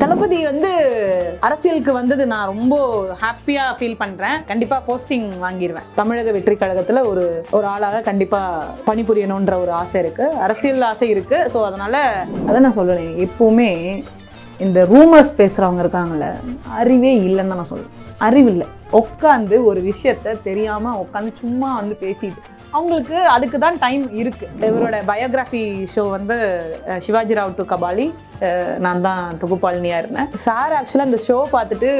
தளபதி வந்து அரசியலுக்கு வந்தது நான் ரொம்ப ஹாப்பியா ஃபீல் பண்றேன். கண்டிப்பா போஸ்டிங் வாங்கிடுவேன் தமிழக வெற்றி கழகத்துல ஒரு ஒரு ஆளாக கண்டிப்பா பணிபுரியணுன்ற ஒரு ஆசை இருக்கு. அரசியல் ஆசை இருக்கு. ஸோ அதனால அதை நான் சொல்லுவேன் எப்பவுமே இந்த ரூமர்ஸ் பேசுறவங்க இருக்காங்கல்ல அறிவே இல்லைன்னு தான் நான் சொல்லுவேன் அறிவு இல்லை. உட்காந்து ஒரு விஷயத்த தெரியாம உட்காந்து சும்மா வந்து பேசிட்டு அவங்களுக்கு அதுக்கு தான் டைம் இருக்கு. இவரோட பயோகிராஃபி ஷோ வந்து சிவாஜி ராவ் டு கபாலி. நான் தான் தொகுப்பாளினியாக இருந்தேன். சார் ஆக்சுவலாக இந்த ஷோ பார்த்துட்டு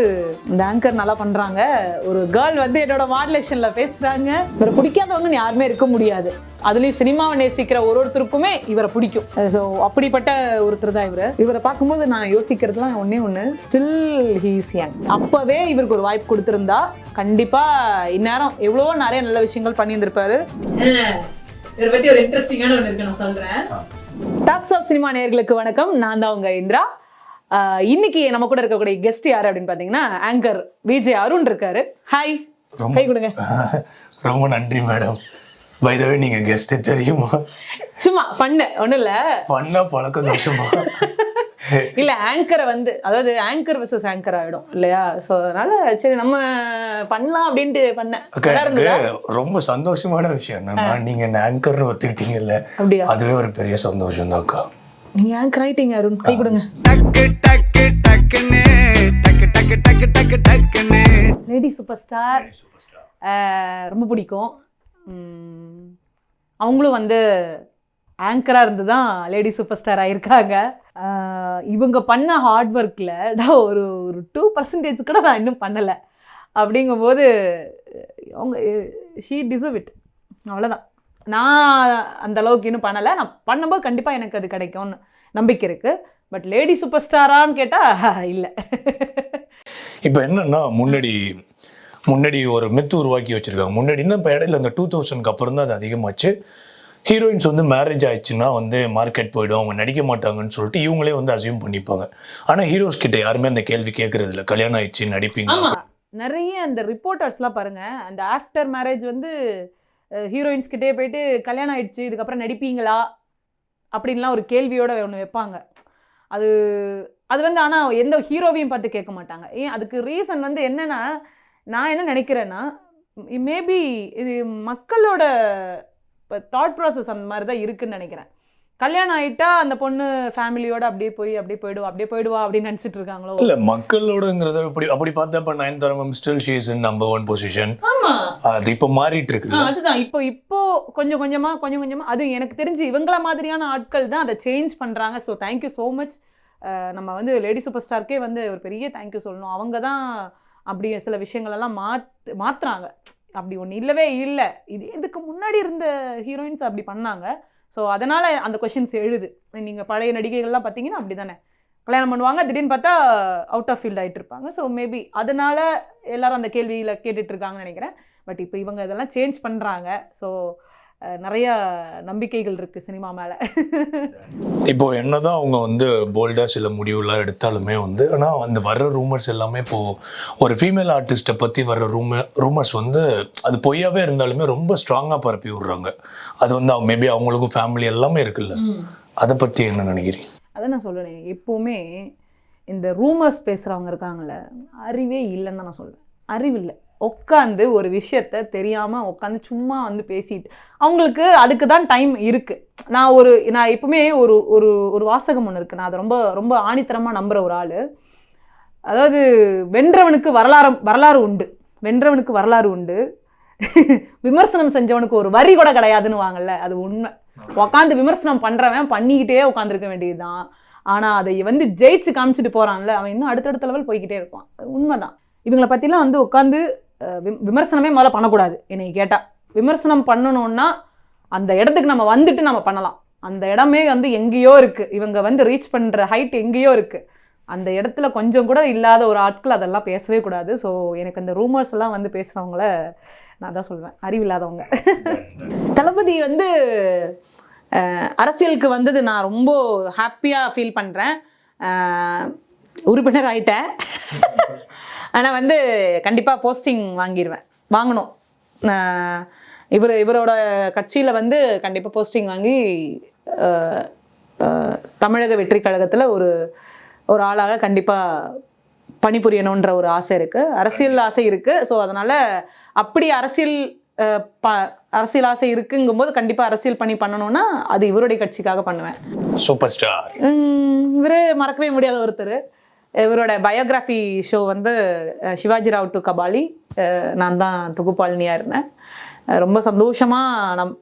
இந்த ஆங்கர் நல்லா பண்ணுறாங்க ஒரு கேர்ள் வந்து என்னோட மாடுலேஷனில் பேசுகிறாங்க இவரை பிடிக்காதவங்கன்னு யாருமே இருக்க முடியாது. அதுலேயும் சினிமாவை நேசிக்கிற ஒரு ஒருத்தருக்குமே இவரை பிடிக்கும். ஸோ அப்படிப்பட்ட ஒருத்தர் தான் இவர். இவரை பார்க்கும்போது நான் யோசிக்கிறதுலாம் ஒன்றே ஒன்று ஸ்டில் ஹீஸ் யங் அப்போவே இவருக்கு ஒரு வாய்ப்பு கொடுத்துருந்தா கண்டிப்பாக இந்நேரம் எவ்வளோ நிறைய நல்ல விஷயங்கள் பண்ணியிருந்திருப்பாரு. இவரை பற்றி ஒரு இன்ட்ரெஸ்டிங்கான ஒன்று இருக்கு நான் சொல்கிறேன் டாக்ஸ் ஆஃப் சினிமா நேயர்களுக்கு வணக்கம். நான் தான் உங்க இந்திரா. இன்னைக்கு நம்ம கூட இருக்கக்கூடிய கெஸ்ட் யாரு அப்படின்னு பார்த்தீங்கன்னா ஆங்கர் விஜய் அருண் இருக்காரு. ஹாய் கை கொடுங்க. ரொம்ப நன்றி மேடம் பைதவே நீங்க கெஸ்ட் தெரியுமா? சும்மா பண்ணு. ஒன்றும் இல்லை. பண்ணா பழக்க தோஷமா இல்ல ஆங்கரை வந்து அதாவது ஆங்கர் வர்சஸ் ஆங்கர் ஆயிடும் இல்லையா? ஸோ அதனால சரி நம்ம பண்ணலாம் அப்படின்ட்டு பண்ணேன். ரொம்ப சந்தோஷமான விஷயம். என்னன்னா நீங்க ஆங்கர்னு ஒத்துக்கிட்டீங்கல்ல அப்படியா? அதுவே ஒரு பெரிய சந்தோஷம் தான்க்கா நீங்க ஆங்கர் ஆயிட்டீங்க அருண். கை கொடுங்க. டக்கு டக்கு டக்குன்னு டக்கு டக்கு டக்கு டக்கு டக்குன்னு. லேடி சூப்பர் ஸ்டார் ரொம்ப பிடிக்கும். அவங்களும் வந்து ஆங்கராக இருந்து தான் லேடி சூப்பர் ஸ்டார் ஆயிருக்காங்க. ஆஹ், இவங்க பண்ண ஹார்ட் ஒர்க்கில் நான் ஒரு ஒரு டூ பர்சன்டேஜ் கூட நான் இன்னும் பண்ணலை. அப்படிங்கும்போது அவங்க ஷீ டிசர்வ் இட் அவ்வளோதான் நான் அந்த அளவுக்கு இன்னும் பண்ணலை. நான் பண்ணும்போது கண்டிப்பாக எனக்கு அது கிடைக்கும்னு நம்பிக்கை இருக்குது பட் லேடி சூப்பர் ஸ்டாரான்னு கேட்டால் இல்லை. இப்போ என்னன்னா முன்னாடி முன்னாடி ஒரு மெத்து உருவாக்கி வச்சிருக்காங்க. முன்னாடின்னா இப்போ இடையில அந்த டூ தௌசண்ட்க்கு அப்புறம் தான் அது அதிகமாச்சு. ஹீரோயின்ஸ் வந்து மேரேஜ் ஆயிடுச்சுன்னா வந்து மார்க்கெட் போயிடும் அவங்க நடிக்க மாட்டாங்கன்னு சொல்லிட்டு இவங்களே வந்து அசியூம் பண்ணிப்பாங்க. ஆனால் ஹீரோஸ் கிட்ட யாருமே அந்த கேள்வி கேட்கறது இல்லை. கல்யாணம் ஆயிடுச்சு நடிப்பீங்க நிறைய அந்த ரிப்போர்ட்டர்ஸ்லாம் பாருங்க. அந்த ஆஃப்டர் மேரேஜ் வந்து ஹீரோயின்ஸ் கிட்டே போயிட்டு கல்யாணம் ஆயிடுச்சு இதுக்கப்புறம் நடிப்பீங்களா? அப்படின்லாம் ஒரு கேள்வியோட ஒன்று வைப்பாங்க. அது அது வந்து ஆனால் எந்த ஹீரோவையும் பார்த்து கேட்க மாட்டாங்க. ஏன் அதுக்கு ரீசன் வந்து என்னென்னா நான் என்ன நினைக்கிறேன்னா மேபி இது மக்களோட தாட் ப்ராசஸ் அந்த மாதிரி தான் இருக்குன்னு நினைக்கிறேன். கல்யாணம் ஆயிட்டா அந்த பொண்ணு ஃபேமிலியோட அப்படியே போய் அப்படியே போயிடுவா அப்படியே போயிடுவா அப்படின்னு நினச்சிட்டு இருக்காங்களோ? இல்ல மக்களோடங்கிறத அப்படி அப்படி பார்த்தா இப்போ நைன் தரம் still she's in number one position அது இப்போ மாறிட்டு ஆ, இருக்குல்ல அதுதான். இப்போ இப்போ கொஞ்சம் கொஞ்சமா கொஞ்சம் கொஞ்சமா அது எனக்கு தெரிஞ்சு இவங்கள மாதிரியான ஆட்கள் தான் அதை சேஞ்ச் பண்றாங்க. ஸோ தேங்க்யூ ஸோ மச் நம்ம வந்து லேடி சூப்பர் ஸ்டார்க்கே வந்து ஒரு பெரிய தேங்க்யூ சொல்லணும். அவங்க தான் அப்படி சில விஷயங்கள் எல்லாம் மாத் மாத்துறாங்க. அப்படி ஒன்று இல்லவே இல்லை. இது இதுக்கு முன்னாடி இருந்த ஹீரோயின்ஸ் அப்படி பண்ணாங்க. ஸோ அதனால் அந்த கொஷின்ஸ் எழுது. நீங்கள் பழைய நடிகைகள்லாம் பார்த்தீங்கன்னா அப்படி தானே கல்யாணம் பண்ணுவாங்க திடீர்னு பார்த்தா அவுட் ஆஃப் ஃபீல்ட் ஆகிட்டு இருப்பாங்க. ஸோ மேபி அதனால் எல்லாரும் அந்த கேள்வியில் கேட்டுட்ருக்காங்கன்னு நினைக்கிறேன். பட் இப்போ இவங்க இதெல்லாம் சேஞ்ச் பண்ணுறாங்க ஸோ நிறைய நம்பிக்கைகள் இருக்குது சினிமா மேலே. இப்போ என்னதான் அவங்க வந்து போல்டா சில முடிவுலாம் எடுத்தாலுமே வந்து ஆனா அந்த வர்ற ரூமர்ஸ் எல்லாமே இப்போ ஒரு ஃபீமேல் ஆர்டிஸ்ட்டை பத்தி வர்ற ரூமர் ரூமர்ஸ் வந்து அது பொய்யாவே இருந்தாலுமே ரொம்ப ஸ்ட்ராங்கா பரப்பி விடுறாங்க. அது வந்து அவங்க மேபி அவங்களுக்கும் ஃபேமிலி எல்லாமே இருக்குல்ல. அதை பத்தி என்ன நினைக்கிறீங்க? அதை நான் சொல்லுறேன் எப்போவுமே இந்த ரூமர்ஸ் பேசுகிறவங்க இருக்காங்கல்ல அறிவே இல்லைன்னு தான் நான் சொல்லுவேன் அறிவு இல்லை. உட்காந்து ஒரு விஷயத்த தெரியாமல் உட்காந்து சும்மா வந்து பேசிட்டு அவங்களுக்கு அதுக்கு தான் டைம் இருக்குது நான் ஒரு நான் எப்பவுமே ஒரு ஒரு ஒரு வாசகம் ஒன்று இருக்குது நான் அதை ரொம்ப ரொம்ப ஆணித்தரமாக நம்புகிற ஒரு ஆள். அதாவது வென்றவனுக்கு வரலாறு வரலாறு உண்டு. வென்றவனுக்கு வரலாறு உண்டு. விமர்சனம் செஞ்சவனுக்கு ஒரு வரி கூட கிடையாதுன்னு வாங்கல்ல அது உண்மை. உட்காந்து விமர்சனம் பண்றவன் பண்ணிக்கிட்டே உட்காந்துருக்க வேண்டியதுதான். ஆனா அதை வந்து ஜெயிச்சு காமிச்சிட்டு போறான்ல அவன் இன்னும் அடுத்தடுத்த லெவல் போய்கிட்டே இருப்பான். அது உண்மைதான். இவங்களை பத்திலாம் வந்து உட்காந்து விமர்சனமே முதல்ல பண்ணக்கூடாது. என்னை கேட்டா. விமர்சனம் பண்ணணும்னா அந்த இடத்துக்கு நம்ம வந்துட்டு நம்ம பண்ணலாம். அந்த இடமே வந்து எங்கேயோ இருக்கு. இவங்க வந்து ரீச் பண்ற ஹைட் எங்கேயோ இருக்கு. அந்த இடத்துல கொஞ்சம் கூட இல்லாத ஒரு ஆட்கள் அதெல்லாம் பேசவே கூடாது. ஸோ எனக்கு அந்த ரூமர்ஸ் எல்லாம் வந்து பேசுறவங்கள நான் தான் சொல்வேன். அறிவில்லாதவங்க. தளபதி வந்து அரசியலுக்கு வந்தது நான் ரொம்ப ஹாப்பியாக ஃபீல் பண்ணுறேன் உறுப்பினர் ஆயிட்டேன் ஆனால் வந்து கண்டிப்பாக போஸ்டிங் வாங்கிடுவேன் வாங்கணும். இவர் இவரோட கட்சியில் வந்து கண்டிப்பாக போஸ்டிங் வாங்கி தமிழக வெற்றி கழகத்தில் ஒரு ஒரு ஆளாக கண்டிப்பாக பணிபுரியணுன்ற ஒரு ஆசை இருக்குது அரசியல் ஆசை இருக்குது ஸோ அதனால் அப்படி அரசியல் ப அரசியல் ஆசை இருக்குங்கும்போது கண்டிப்பாக அரசியல் பணி பண்ணணும்னா அது இவருடைய கட்சிக்காக பண்ணுவேன். சூப்பர் ஸ்டார் இவர் மறக்கவே முடியாத ஒருத்தர். இவரோட பயோகிராஃபி ஷோ வந்து சிவாஜி ராவ் டு கபாலி. நான் தான் தொகுப்பாளினியாக இருந்தேன். ரொம்ப சந்தோஷமாக நம்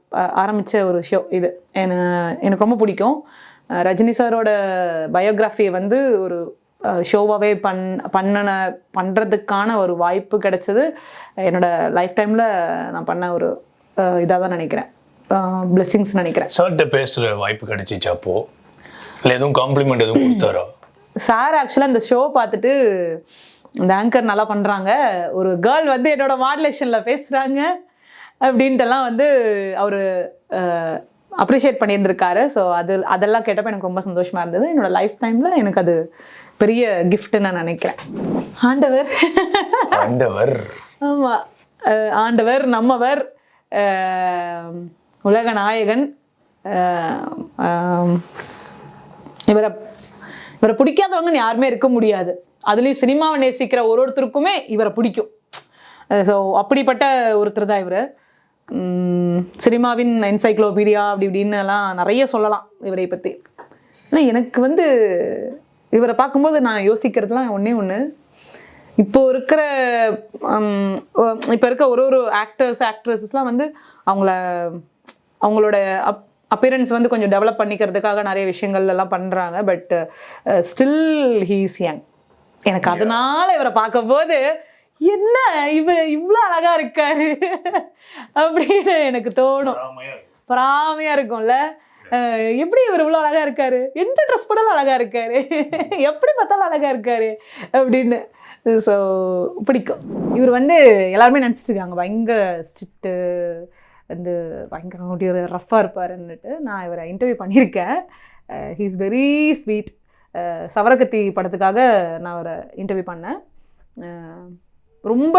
ஆரம்பித்த ஒரு ஷோ இது. எனக்கு ரொம்ப பிடிக்கும். ரஜினி சாரோட பயோகிராஃபியை வந்து ஒரு ஷோவாகவே பண் பண்ணன பண்ணுறதுக்கான ஒரு வாய்ப்பு கிடைச்சது. என்னோட லைஃப் டைமில் நான் பண்ண ஒரு இதாக தான் நினைக்கிறேன். பிளெஸ்ஸிங்ஸ் நினைக்கிறேன். சார்கிட்ட பேசுகிற வாய்ப்பு கிடைச்சிச்சு அப்போது இல்லை எதுவும் காம்ப்ளிமெண்ட் எதுவும் கொடுத்தாரா? சார் ஆக்சுவலாக இந்த ஷோ பார்த்துட்டு இந்த ஆங்கர் நல்லா பண்ணுறாங்க ஒரு கேர்ள் வந்து என்னோட மாடுலேஷனில் பேசுகிறாங்க அப்படின்ட்டுலாம் வந்து அவர் அப்ரிஷியேட் பண்ணியிருந்திருக்காரு. ஸோ அது அதெல்லாம் கேட்டப்போ எனக்கு ரொம்ப சந்தோஷமாக இருந்தது. என்னோட லைஃப் டைமில் எனக்கு அது பெரிய கிஃப்ட்னு நான் நினைக்கிறேன். ஆண்டவர். ஆண்டவர். ஆமாம் ஆண்டவர் நம்மவர் உலக நாயகன் இவரை இவரை பிடிக்காதவங்க யாருமே இருக்க முடியாது. அதுலேயும் சினிமாவை நேசிக்கிற ஒரு ஒருத்தருக்குமே இவரை பிடிக்கும். ஸோ அப்படிப்பட்ட ஒருத்தர் தான் இவர். சினிமாவின் என்சைக்ளோபீடியா அப்படி இப்படின்னு எல்லாம் நிறைய சொல்லலாம் இவரை பற்றி ஆனால் எனக்கு வந்து இவரை பார்க்கும்போது நான் யோசிக்கிறதுலாம் ஒன்றே ஒன்று இப்போ இருக்கிற இப்போ இருக்க ஒரு ஒரு ஆக்டர்ஸ் ஆக்ட்ரஸஸ்லாம் வந்து அவங்கள அவங்களோட அப் அப்பியரன்ஸ் வந்து கொஞ்சம் டெவலப் பண்ணிக்கிறதுக்காக நிறைய விஷயங்கள் எல்லாம் பண்ணுறாங்க பட் ஸ்டில் ஹீஸ் யங் எனக்கு அதனால இவரை பார்க்கும்போது என்ன இவர் இவ்வளோ அழகா இருக்காரு? அப்படின்னு எனக்கு தோணும். பொறாமையா இருக்கும்ல. அஹ் எப்படி இவர் இவ்வளோ அழகா இருக்காரு? எந்த ட்ரெஸ் போட்டாலும் அழகா இருக்காரு? எப்படி பார்த்தாலும் அழகா இருக்காரு? அப்படின்னு. ஸோ பிடிக்கும். இவர் வந்து எல்லாருமே நினச்சிட்டு இருக்காங்க. பயங்கர ஸ்ட்ரிக்ட்டு வந்து பயங்கர ரஃப்பாக இருப்பாருன்னுட்டு நான் இவரை இன்டர்வியூ பண்ணியிருக்கேன். ஹீஸ் வெரி ஸ்வீட் சவரகத்தி படத்துக்காக நான் அவரை இன்டர்வியூ பண்ணேன். Uh, ரொம்ப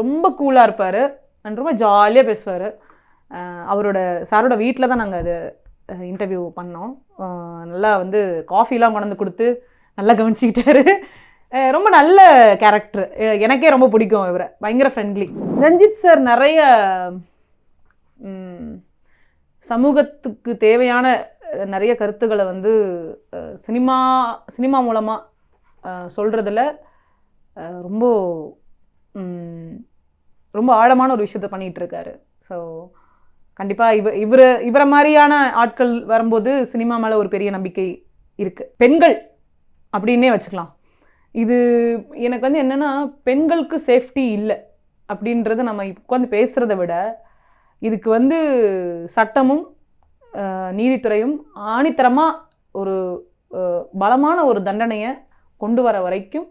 ரொம்ப கூலாக இருப்பார். அண்ட் ரொம்ப ஜாலியாக பேசுவார். Uh, அவரோட சாரோட வீட்டில் தான் நாங்கள் அது uh, இன்டர்வியூ பண்ணோம். நல்லா வந்து காஃபிலாம் கொண்டாந்து கொடுத்து நல்லா கவனிச்சிக்கிட்டாரு. ரொம்ப நல்ல கேரக்டர் எனக்கே ரொம்ப பிடிக்கும் இவரை. பயங்கர ஃப்ரெண்ட்லி ரஞ்சித் சார் நிறைய சமூகத்துக்கு தேவையான நிறைய கருத்துக்களை வந்து சினிமா சினிமா மூலமாக சொல்கிறதுல ரொம்ப ரொம்ப ஆழமான ஒரு விஷயத்த பண்ணிகிட்டு இருக்காரு ஸோ கண்டிப்பாக இவ இவர் இவரை மாதிரியான ஆட்கள் வரும்போது சினிமா மேலே ஒரு பெரிய நம்பிக்கை இருக்குது பெண்கள் அப்படின்னே வச்சுக்கலாம். இது எனக்கு வந்து என்னென்னா பெண்களுக்கு சேஃப்டி இல்லை அப்படின்றத நம்ம உட்காந்து பேசுகிறத விட இதுக்கு வந்து சட்டமும் நீதித்துறையும் ஆணித்தரமாக ஒரு பலமான ஒரு தண்டனையை கொண்டு வர வரைக்கும்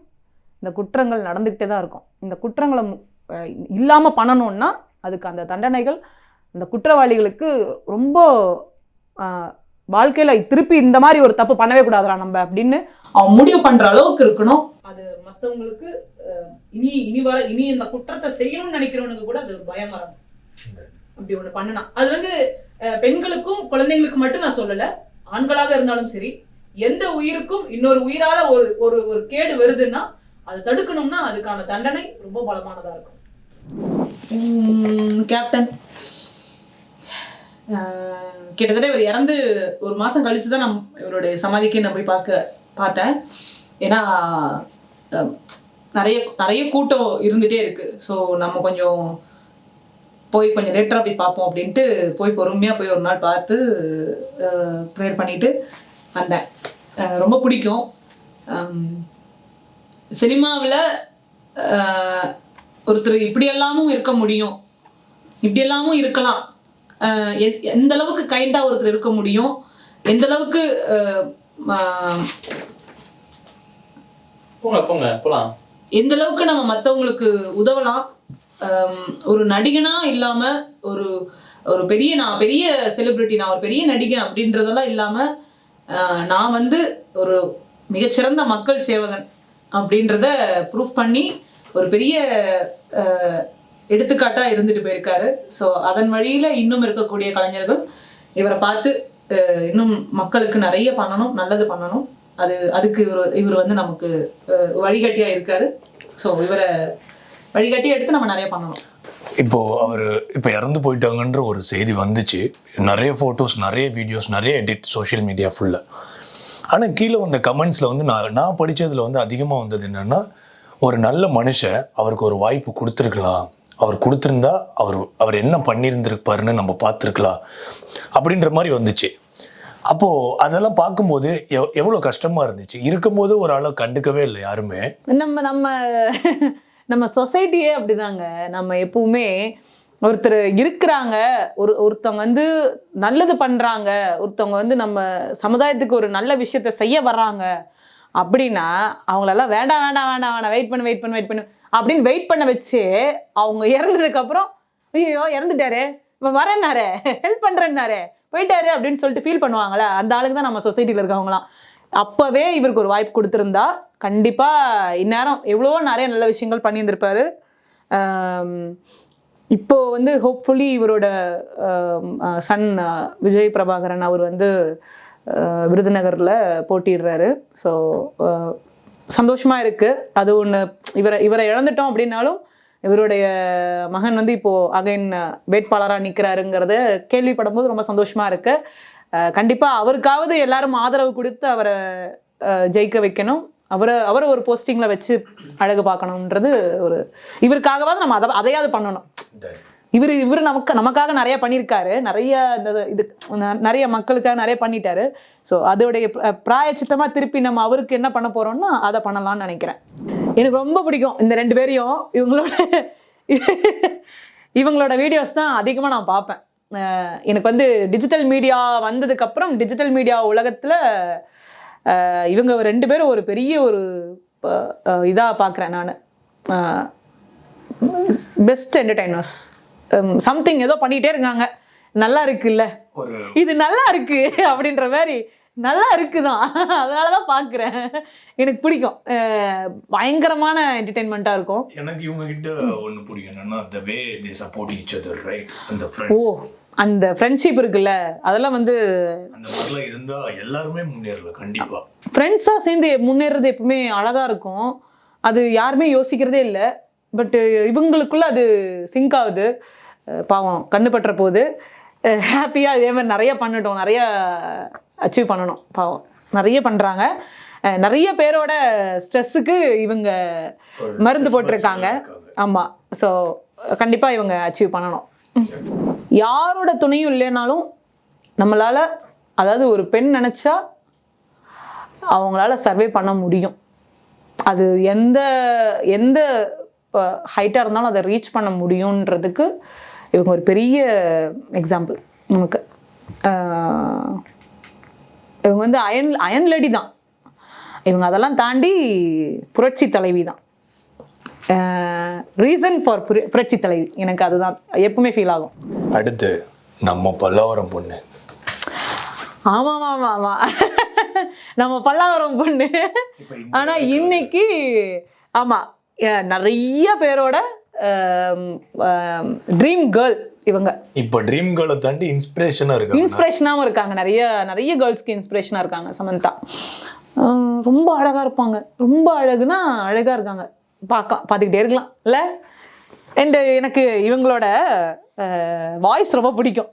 இந்த குற்றங்கள் நடந்துக்கிட்டே தான் இருக்கும். இந்த குற்றங்களை இல்லாமல் பண்ணணும்னா அதுக்கு அந்த தண்டனைகள் அந்த குற்றவாளிகளுக்கு ரொம்ப வாழ்க்கையில் திருப்பி இந்த மாதிரி ஒரு தப்பு பண்ணவே கூடாதுடா நம்ம அப்படின்னு அவன் முடிவு பண்ணுற அளவுக்கு இருக்கணும். அது மற்றவங்களுக்கு இனி இனி வர இனி இந்த குற்றத்தை செய்யணும்னு நினைக்கிறவனுக்கு கூட அது பயம் வரணும் அப்படி ஒன்று பண்ணலாம் அது வந்து அஹ், பெண்களுக்கும் குழந்தைங்களுக்கு மட்டும் நான் சொல்லலை. ஆண்களாக இருந்தாலும் சரி எந்த உயிருக்கும் இன்னொரு உயிரால ஒரு ஒரு ஒரு கேடு வருதுன்னா அதை தடுக்கணும்னா அதுக்கான தண்டனை ரொம்ப பலமானதா இருக்கும். கேப்டன். கிட்டத்தட்ட இவர் இறந்து ஒரு மாசம் கழிச்சு தான் நான் இவருடைய சமாதிக்கு நான் போய் பார்க்க பார்த்தேன். ஏன்னா அஹ், நிறைய நிறைய கூட்டம் இருந்துட்டே இருக்கு. ஸோ நம்ம கொஞ்சம் போய் கொஞ்சம் லேட்டராக போய் பார்ப்போம் அப்படின்ட்டு போய் பொறுமையாக போய் ஒரு நாள் பார்த்து ப்ரேயர் பண்ணிட்டு வந்தேன். ரொம்ப பிடிக்கும். சினிமாவில் ஒருத்தர் இப்படியெல்லாமும் இருக்க முடியும். இப்படியெல்லாமும் இருக்கலாம். அஹ் எ- எந்த அளவுக்கு கைண்டாக ஒருத்தர் இருக்க முடியும் எந்த அளவுக்கு எந்த அளவுக்கு நம்ம மற்றவங்களுக்கு உதவலாம் ஒரு நடிகனா இல்லாம ஒரு ஒரு பெரிய நான் பெரிய செலிபிரிட்டி நான் ஒரு பெரிய நடிகன் அப்படின்றதெல்லாம் இல்லாம நான் வந்து ஒரு மிகச்சிறந்த மக்கள் சேவகன் அப்படின்றத ப்ரூஃப் பண்ணி ஒரு பெரிய எடுத்துக்காட்டாக இருந்துட்டு போயிருக்காரு. ஸோ அதன் வழியில் இன்னும் இருக்கக்கூடிய கலைஞர்கள் இவரை பார்த்து இன்னும் மக்களுக்கு நிறைய பண்ணணும் நல்லது பண்ணணும். அது அதுக்கு இவர் இவர் வந்து நமக்கு வழிகாட்டியாக இருக்காரு. ஸோ இவரை வழிகாட்டி எடுத்து நம்ம நிறைய பண்ணணும். இப்போ அவர் இப்போ இறந்து போயிட்டாங்கன்ற ஒரு செய்தி வந்துச்சு. நிறைய ஃபோட்டோஸ் நிறைய வீடியோஸ் நிறைய எடிட் சோஷியல் மீடியா ஃபுல்லாக ஆனால் கீழே வந்த கமெண்ட்ஸில் வந்து நான் நான் படிச்சதுல வந்து அதிகமாக வந்தது என்னன்னா ஒரு நல்ல மனுஷன் அவருக்கு ஒரு வாய்ப்பு கொடுத்துருக்கலாம். அவர் கொடுத்துருந்தா அவர் அவர் என்ன பண்ணியிருந்திருப்பாருன்னு நம்ம பார்த்துருக்கலாம் அப்படின்ற மாதிரி வந்துச்சு. அப்போது அதெல்லாம் பார்க்கும்போது எவ் எவ்வளோ கஷ்டமாக இருந்துச்சு. இருக்கும்போது ஒரு ஆளை கண்டுக்கவே இல்லை யாருமே. நம்ம நம்ம நம்ம சொசைட்டியே அப்படிதாங்க. நம்ம எப்பவுமே ஒருத்தர் இருக்கிறாங்க ஒரு ஒருத்தவங்க வந்து நல்லது பண்ணுறாங்க ஒருத்தவங்க வந்து நம்ம சமுதாயத்துக்கு ஒரு நல்ல விஷயத்த செய்ய வர்றாங்க அப்படின்னா அவங்களெல்லாம் வேண்டாம் வேண்டாம் வேண்டாம் வேண்டாம் வெயிட் பண்ணு வெயிட் பண்ணு வெயிட் பண்ணு அப்படின்னு வெயிட் பண்ண வச்சு அவங்க இறந்ததுக்கப்புறம் ஐயோ இறந்துட்டாரு இப்போ வரேன்னாரே ஹெல்ப் பண்ணுறேன்னாரு போயிட்டாரு அப்படின்னு சொல்லிட்டு ஃபீல் பண்ணுவாங்களே அந்த ஆளுக்கு தான் நம்ம சொசைட்டியில் இருக்கவங்களாம். அப்போவே இவருக்கு ஒரு வாய்ப்பு கொடுத்துருந்தா கண்டிப்பாக இந்நேரம் எவ்வளோ நிறைய நல்ல விஷயங்கள் பண்ணியிருந்திருப்பாரு. இப்போ வந்து ஹோப்ஃபுல்லி இவரோட சன் விஜய் பிரபாகரன் அவர் வந்து விருதுநகரில் போட்டிடுறாரு ஸோ சந்தோஷமாக இருக்குது அது ஒன்று இவரை இவரை இழந்துட்டோம் அப்படின்னாலும் இவருடைய மகன் வந்து இப்போது அகைன் வேட்பாளராக நிற்கிறாருங்கிறத கேள்விப்படும் போது ரொம்ப சந்தோஷமாக இருக்குது கண்டிப்பாக அவருக்காவது எல்லாரும் ஆதரவு கொடுத்து அவரை ஜெயிக்க வைக்கணும். அவரை அவரை ஒரு போஸ்டிங்கில் வச்சு அழகு பார்க்கணுன்றது ஒரு இவருக்காகவாவது நம்ம அதை அதையாவது பண்ணணும். இவர் இவர் நமக்கு நமக்காக நிறைய பண்ணியிருக்காரு. நிறைய இந்த இது ந- நிறைய மக்களுக்காக நிறைய பண்ணிட்டாரு. ஸோ அதோடைய பிர- பிராயச்சித்தமா திருப்பி நம்ம அவருக்கு என்ன பண்ண போகிறோம்னா அதை பண்ணலாம்னு நினைக்கிறேன். எனக்கு ரொம்ப பிடிக்கும் இந்த ரெண்டு பேரையும். இவங்களோட இவங்களோட வீடியோஸ் தான் அதிகமாக நான் பார்ப்பேன். எனக்கு வந்து டிஜிட்டல் மீடியா வந்ததுக்கப்புறம் டிஜிட்டல் மீடியா உலகத்தில் இவங்க ரெண்டு பேரும் ஒரு பெரிய ஒரு இதாக பார்க்குறேன் நான். பெஸ்ட் என்டர்டைனர்ஸ் சம்திங் ஏதோ பண்ணிகிட்டே இருக்காங்க. நல்லா இருக்குல்ல? ஒரு இது நல்லா இருக்கு அப்படின்ற மாதிரி நல்லா இருக்குதான். அதனால தான் பார்க்குறேன் எனக்கு பிடிக்கும். பயங்கரமான என்டர்டெயின்மெண்ட்டாக இருக்கும். எனக்கு இவங்க கிட்ட ஒண்ணு பிடிக்கும் என்னன்னா way they support each other right? அந்த ஓ அந்த ஃப்ரெண்ட்ஷிப் இருக்குல்ல? அதெல்லாம் வந்து அந்த மாதிரிலாம் இருந்தா எல்லாருமே முன்னேறலாம் கண்டிப்பா. ஃப்ரெண்ட்ஸாக சேர்ந்து முன்னேறது எப்பவுமே அழகாக இருக்கும். அது யாருமே யோசிக்கிறதே இல்லை. பட்டு இவங்களுக்குள்ள அது சிங்க் ஆகுது. பாவம் கண்ணு பட்டுற போது. ஹாப்பியாக இதே மாதிரி நிறைய பண்ணட்டும் நிறைய அச்சீவ் பண்ணணும் பாவம். நிறைய பண்ணுறாங்க நிறைய பேரோட ஸ்ட்ரெஸ்ஸுக்கு இவங்க மருந்து போட்டிருக்காங்க. ஆமாம் ஸோ கண்டிப்பாக இவங்க அச்சீவ் பண்ணணும். யாரோட துணையும் இல்லைனாலும் நம்மளால் அதாவது ஒரு பெண் நினச்சா அவங்களால சர்வே பண்ண முடியும். அது எந்த எந்த ஹைட்டாக இருந்தாலும் அதை ரீச் பண்ண முடியுன்றதுக்கு இவங்க ஒரு பெரிய எக்ஸாம்பிள் நமக்கு இவங்க வந்து அயன் அயன் லேடி தான். இவங்க அதெல்லாம் தாண்டி புரட்சி தலைவி தான். ரீசன் ஃபார் புரட்சி தலைவி. எனக்கு அதுதான் எப்பவுமே ஃபீல் ஆகும். அடுத்து நம்ம பல்லாவரம் பொண்ணு. ஆமாம் ஆமாம் ஆமாம் நம்ம பல்லாவரம் பொண்ணு. ஆனா இன்னைக்கு ஆமா அஹ் நிறைய பேரோட ட்ரீம் கேர்ள் இவங்க. இப்போ ட்ரீம் கேர்ளை தாண்டி இன்ஸ்பிரேஷனா இருக்காங்க. இன்ஸ்பிரேஷனாகவும் இருக்காங்க. நிறைய நிறைய கேர்ள்ஸ்க்கு இன்ஸ்பிரேஷனாக இருக்காங்க சமந்தா. ரொம்ப அழகா இருப்பாங்க. ரொம்ப அழகுனா அழகா இருக்காங்க. பார்க்கலாம் பார்த்துக்கிட்டே இருக்கலாம். இல்லை? அண்டு எனக்கு இவங்களோட வாய்ஸ் ரொம்ப பிடிக்கும்.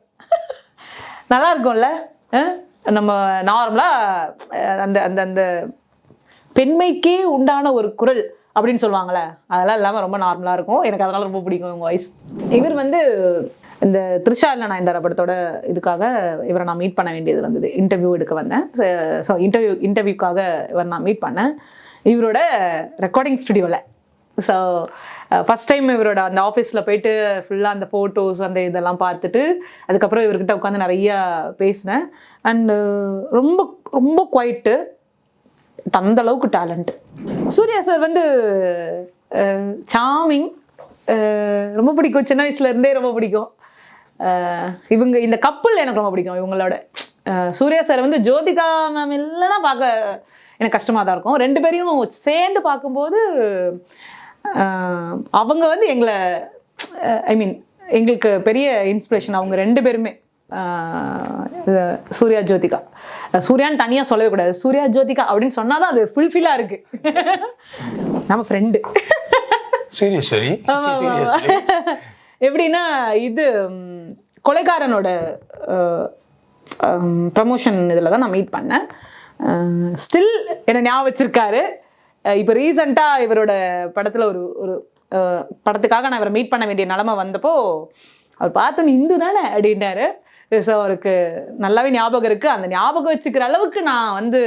நல்லா இருக்கும்ல? நம்ம நார்மலாக அந்த அந்த அந்த பெண்மைக்கே உண்டான ஒரு குரல். அப்படின்னு சொல்லுவாங்களே அதெல்லாம் இல்லாமல் ரொம்ப நார்மலாக இருக்கும். எனக்கு அதனால் ரொம்ப பிடிக்கும் உங்கள் வாய்ஸ் இவர் வந்து இந்த த்ரிஷா இல்லை நயன்தாரா படத்தோட இதுக்காக இவரை நான் மீட் பண்ண வேண்டியது வந்தது. இன்டர்வியூ எடுக்க வந்தேன். ஸோ இன்டர்வியூ இன்டர்வியூக்காக இவர் நான் மீட் பண்ணேன். இவரோட ரெக்கார்டிங் ஸ்டுடியோவில் ஸோ ஃபஸ்ட் டைம் இவரோட அந்த ஆஃபீஸில் போயிட்டு ஃபுல்லாக அந்த ஃபோட்டோஸ் அந்த இதெல்லாம் பார்த்துட்டு அதுக்கப்புறம் இவர்கிட்ட உட்காந்து நிறையா பேசினேன். அண்டு uh, ரொம்ப ரொம்ப குவைட்டு அந்த அளவுக்கு டேலண்ட் சூர்யா சார் வந்து சாமிங் ரொம்ப பிடிக்கும். சின்ன வயசுல இருந்தே ரொம்ப பிடிக்கும். இவங்க இந்த கப்பல் எனக்கு ரொம்ப பிடிக்கும். இவங்களோட சூர்யா சார் வந்து ஜோதிகா மேம் இல்லைன்னா பார்க்க எனக்கு கஷ்டமாக தான் இருக்கும். ரெண்டு பேரையும் சேர்ந்து பார்க்கும்போது அவங்க வந்து எங்களை ஐ மீன் எங்களுக்கு பெரிய இன்ஸ்பிரேஷன் அவங்க ரெண்டு பேருமே சூர்யா ஜோதிகா. சூர்யான்னு தனியாக சொல்லவே கூடாது. சூர்யா ஜோதிகா அப்படின்னு சொன்னாதான் அது ஃபுல்ஃபில்லாக இருக்கு. நம்ம ஃப்ரெண்டு சரி. சரி. எப்படின்னா இது ம், கொலைகாரனோட ப்ரமோஷன் இதில் தான் நான் மீட் பண்ணேன். ஸ்டில் என்னை ஞாபகம் வச்சிருக்காரு. இப்போ ரீசண்டாக இவரோட படத்தில் ஒரு ஒரு படத்துக்காக நான் இவரை மீட் பண்ண வேண்டிய நிலமை வந்தப்போ அவர் பார்த்தோன்னு இந்து தானே அப்படின்ட்டாரு ஸோ அவருக்கு நல்லாவே ஞாபகம் இருக்குது அந்த ஞாபகம் வச்சுக்கிற அளவுக்கு நான் வந்து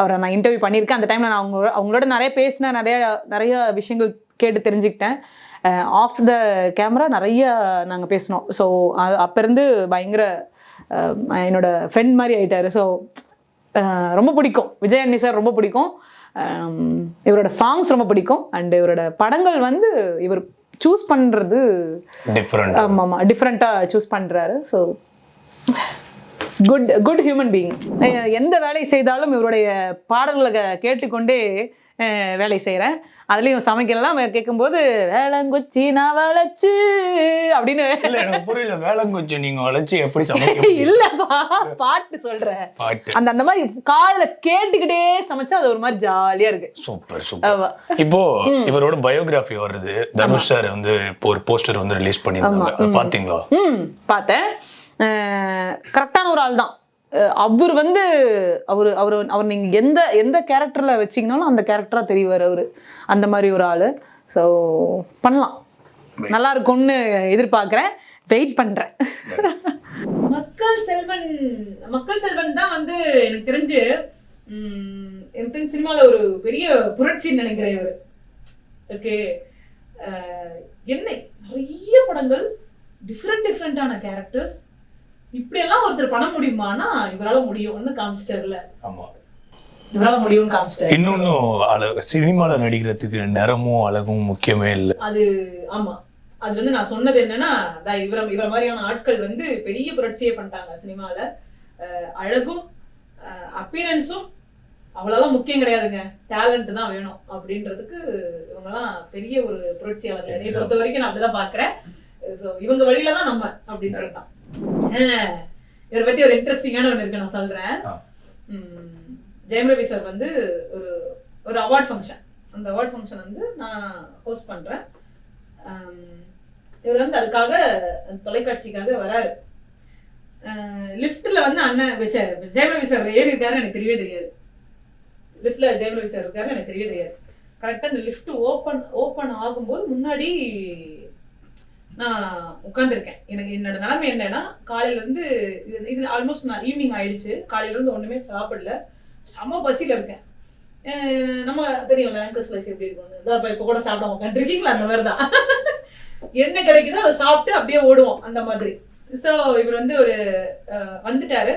அவரை நான் இன்டர்வியூ பண்ணியிருக்கேன். அந்த டைமில் நான் அவங்க அவங்களோட நிறைய பேசினேன் நிறைய நிறைய விஷயங்கள் கேட்டு தெரிஞ்சுக்கிட்டேன். ஆஃப் த கேமரா நிறைய நாங்கள் பேசினோம். ஸோ அது அப்போருந்து பயங்கர என்னோட ஃப்ரெண்ட் மாதிரி ஆயிட்டாரு. ஸோ ரொம்ப பிடிக்கும். விஜய் அண்ணி சார் ரொம்ப பிடிக்கும். இவரோட சாங்ஸ் ரொம்ப பிடிக்கும். அண்ட் இவரோட படங்கள் வந்து இவர் சூஸ் பண்ணுறது டிஃப்ரெண்ட் ஆமாம் ஆமாம் டிஃப்ரெண்ட்டாக சூஸ் பண்ணுறாரு so good good human being எந்த வேலை செய்தாலும் இவருடைய பாடல்களை கேட்டுக்கொண்டே வேலை செய்கிறேன் அதுலேயும் சமைக்கலாம் கேட்கும்போது வேளங்குச்சி நான் வளைச்சு அப்படின்னு. இல்ல எனக்கு புரியல. வேளங்குச்சி நீங்க வளைச்சு எப்படி சமைக்க இல்லப்பா பாட்டு பாட்டு. அந்த அந்த மாதிரி காதுல கேட்டுக்கிட்டே சமைச்சா அது ஒரு மாதிரி ஜாலியா இருக்கு. Super super. இப்போ இவரோட பயோகிராஃபி வருது. தனுஷ் சார் வந்து இப்போ ஒரு போஸ்டர் வந்து ரிலீஸ் பண்ணியிருந்தாங்க. அதை பாத்தீங்களா ம் பார்த்தேன். கரெக்டான ஒரு ஆள் தான் அவர் வந்து அவர் அவர் அவர் நீங்கள் எந்த எந்த கேரக்டரில் வச்சிங்கனாலும் அந்த கேரக்டராக தெரியவார் அவர். அந்த மாதிரி ஒரு ஆள். ஸோ பண்ணலாம். நல்லா இருக்கும்னு எதிர்பார்க்குறேன். வெயிட் பண்ணுறேன் மக்கள் செல்வன் மக்கள் செல்வன் தான் வந்து எனக்கு தெரிஞ்சு ம், எனக்கு தெரிஞ்சு சினிமாவில் ஒரு பெரிய புரட்சின்னு நினைக்கிறேன் இவர். ஓகே. என்ன நிறைய படங்கள் டிஃப்ரெண்ட் டிஃப்ரெண்டான கேரக்டர்ஸ் இப்படியெல்லாம் ஒருத்தர் பண்ண முடியுமானா இவரால முடியும்னு காமிச்சிட்டாருல. ஆமா. இவரால முடியும்னு காமிச்சிட்டாரு. இன்னொன்னு அழ சினிமால நடிக்கிறதுக்கு நிறமும் அழகும் முக்கியமே இல்லை. அது ஆமா. அது வந்து நான் சொன்னது என்னன்னா இவர இவர மாதிரியான ஆட்கள் வந்து பெரிய புரட்சியே பண்ணிட்டாங்க சினிமால. அழகும் அப்பியரன்ஸும் அவ்வளோலாம் முக்கியம் கிடையாதுங்க. டேலண்ட் தான் வேணும் அப்படின்றதுக்கு இவங்கெல்லாம் பெரிய ஒரு புரட்சியாளர்கள். என்னை பொறுத்த வரைக்கும் நான் அப்படிதான் பாக்குறேன் இவங்க வழியில தான் நம்ம அப்படின்றது தான். இவரை பத்தி ஒரு இன்ட்ரெஸ்டிங்கான ஒன்று இருக்கு நான் சொல்றேன். ஜெயம் ரவி சார் வந்து ஒரு ஒரு அவார்ட் ஃபங்க்ஷன் அந்த அவார்ட் ஃபங்க்ஷன் வந்து நான் ஹோஸ்ட் பண்றேன். இவர் வந்து அதுக்காக தொலைக்காட்சிக்காக வராரு. லிஃப்ட்ல வந்து அண்ணன் வச்ச ஜெயம் ரவி சார் ஏறி இருக்காரு எனக்கு தெரியவே தெரியாது. லிஃப்ட்ல ஜெயம் ரவி சார் இருக்காரு எனக்கு தெரியவே தெரியாது. கரெக்டாக இந்த லிஃப்ட் ஓப்பன் ஓப்பன் ஆகும்போது முன்னாடி நான் உட்காந்துருக்கேன் எனக்கு என்னோட நிலைமை என்னன்னா காலையில இருந்து இது இது ஆல்மோஸ்ட் நான் ஈவினிங் ஆயிடுச்சு. காலையில இருந்து ஒண்ணுமே சாப்பிடல. செம பசியில இருக்கேன். நம்ம தெரியும்ல ஆங்கர்ஸ் லைஃப் எப்படி இருக்கும் இதோ இப்போ இப்போ கூட சாப்பிட உட்காந்துருக்கீங்களா அந்த மாதிரி தான் என்ன கிடைக்குதோ அதை சாப்பிட்டு அப்படியே ஓடுவோம். அந்த மாதிரி. ஸோ இவர் வந்து ஒரு வந்துட்டாரு.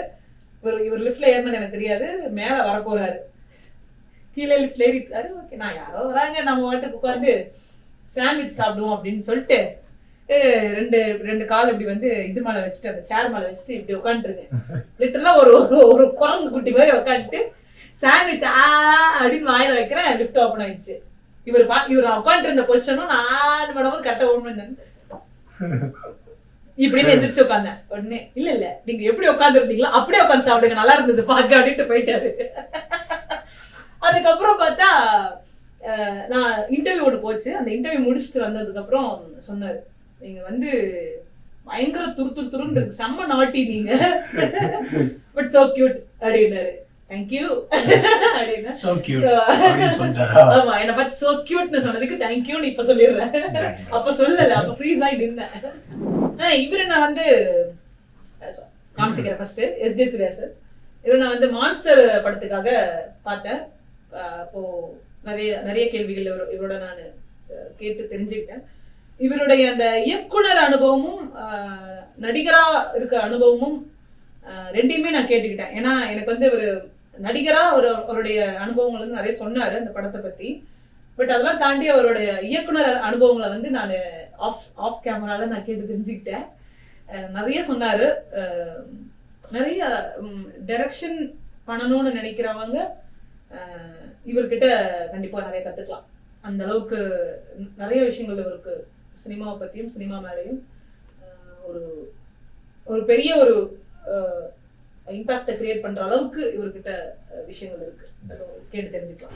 இவர் இவர் லிஃப்ட்ல ஏறினது எனக்கு தெரியாது. மேலே வரப்போறாரு. கீழே லிஃப்ட்ல ஏறிட்டாரு. ஓகே நான் யாரோ வராங்க. நம்ம வாட்டுக்கு உட்காந்து சாண்ட்விச் சாப்பிடுவோம் அப்படின்னு சொல்லிட்டு ரெண்டு ரெண்டு கால் இப்படி வந்து இது மேல வச்சுட்டு அந்த சேர் மேல வச்சுட்டு இப்படி உட்காந்துருக்கேன் லிட்டரலா ஒரு ஒரு- ஒரு குரங்கு குட்டி மாதிரி உட்காந்துட்டு சாண்ட்விச் ஆ அப்படின்னு வாயில வைக்கிறேன் லிஃப்ட் ஓப்பன் ஆயிடுச்சு. இவர் பா இவர் உட்காந்துட்டு இருந்த பொசிஷனும் நான் ஆன் பண்ணும்போது கரெக்டாக ஓப்பன் பண்ணேன் இப்படின்னு எந்திரிச்சு உட்காந்தேன் உடனே இல்ல இல்ல நீங்க எப்படி உட்கார்ந்து இருந்தீங்களோ அப்படியே உட்காந்து சாப்பிடுங்க நல்லா இருந்தது பாக்க அப்படின்ட்டு போயிட்டாரு. அதுக்கப்புறம் பார்த்தா நான் இன்டர்வியூ ஒன்று போச்சு. அந்த இன்டர்வியூ முடிச்சுட்டு வந்ததுக்கு அப்புறம் சொன்னாரு நீங்க வந்து பயங்கர துரு துரு துருன்னு இருக்கு. செம்ம நாட்டி நீங்க. பட் சோ கியூட் அப்படின்னாரு. தேங்க்யூ அப்படின்னா அப்படின்னு சொல்லிட்டாரா? ஆமா என்ன பார்த்து சோ கியூட்னு சொன்னதுக்கு தேங்க்யூன்னு இப்ப சொல்லிடுறேன். அப்ப சொல்லல அப்ப ஃப்ரீஸ் ஆகி நின்னேன். இவரை நான் வந்து சொ- காமிச்சுக்கிறேன் first S J Suryah sir இவர் நான் வந்து மான்ஸ்டர் படத்துக்காக பார்த்தேன். அப்போ நிறைய நிறைய கேள்விகள் இவர் இவரோட நான் கேட்டு தெரிஞ்சுக்கிட்டேன். இவருடைய அந்த இயக்குனர் அனுபவமும் நடிகரா இருக்க அனுபவமும் ரெண்டையுமே நான் கேட்டுக்கிட்டேன். ஏன்னா எனக்கு வந்து ஒரு நடிகரா ஒரு அவருடைய அனுபவங்கள் வந்து நிறைய சொன்னாரு அந்த படத்தை பத்தி. பட் அதெல்லாம் தாண்டி அவருடைய இயக்குனர் அனுபவங்களை வந்து நான் ஆஃப் ஆஃப் கேமரால நான் கேட்டு தெரிஞ்சுக்கிட்டேன். நிறைய சொன்னாரு. நிறைய டைரக்ஷன் பண்ணணும்னு நினைக்கிறவங்க இவர்கிட்ட கண்டிப்பா நிறைய கத்துக்கலாம். அந்த அளவுக்கு நிறைய விஷயங்கள் இவருக்கு சினிமாவை பற்றியும் சினிமா மேலேயும் ஒரு ஒரு பெரிய ஒரு இம்பாக்டை கிரியேட் பண்ணுற அளவுக்கு இவர்கிட்ட விஷயங்கள் இருக்கு. ஸோ கேட்டு தெரிஞ்சுக்கலாம்.